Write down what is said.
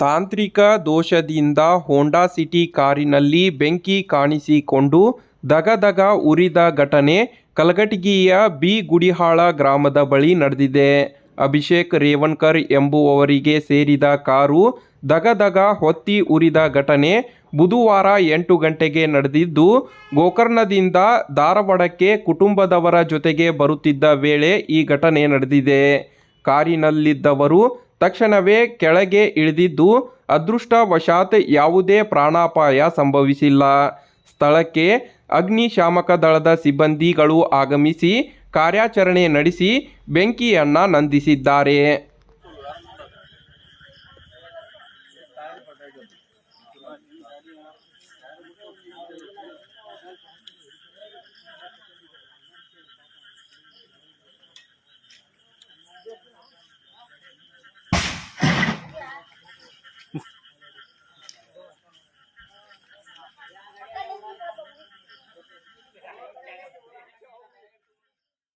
ತಾಂತ್ರಿಕ ದೋಷದಿಂದ Honda City ಕಾರಿನಲ್ಲಿ ಬೆಂಕಿ ಕಾಣಿಸಿಕೊಂಡು ದಗದಗ ಉರಿದ ಘಟನೆ ಕಲಘಟಗಿಯ ಬಿ ಗುಡಿಹಾಳ ಗ್ರಾಮದ ಬಳಿ ನಡೆದಿದೆ. ಅಭಿಷೇಕ್ ರೇವಣ್ಕರ್ ಎಂಬುವವರಿಗೆ ಸೇರಿದ ಕಾರು ದಗದಗ ಹೊತ್ತಿ ಉರಿದ ಘಟನೆ ಬುಧವಾರ ಎಂಟು ಗಂಟೆಗೆ ನಡೆದಿದ್ದು, ಗೋಕರ್ಣದಿಂದ ಧಾರವಾಡಕ್ಕೆ ಕುಟುಂಬದವರ ಜೊತೆಗೆ ಬರುತ್ತಿದ್ದ ವೇಳೆ ಈ ಘಟನೆ ನಡೆದಿದೆ. ಕಾರಿನಲ್ಲಿದ್ದವರು ತಕ್ಷಣವೇ ಕೆಳಗೆ ಇಳಿದಿದ್ದು ಅದೃಷ್ಟವಶಾತ್ ಯಾವುದೇ ಪ್ರಾಣಾಪಾಯ ಸಂಭವಿಸಿಲ್ಲ. ಸ್ಥಳಕ್ಕೆ ಅಗ್ನಿಶಾಮಕ ದಳದ ಸಿಬ್ಬಂದಿಗಳು ಆಗಮಿಸಿ ಕಾರ್ಯಾಚರಣೆ ನಡೆಸಿ ಬೆಂಕಿಯನ್ನು ನಂದಿಸಿದ್ದಾರೆ.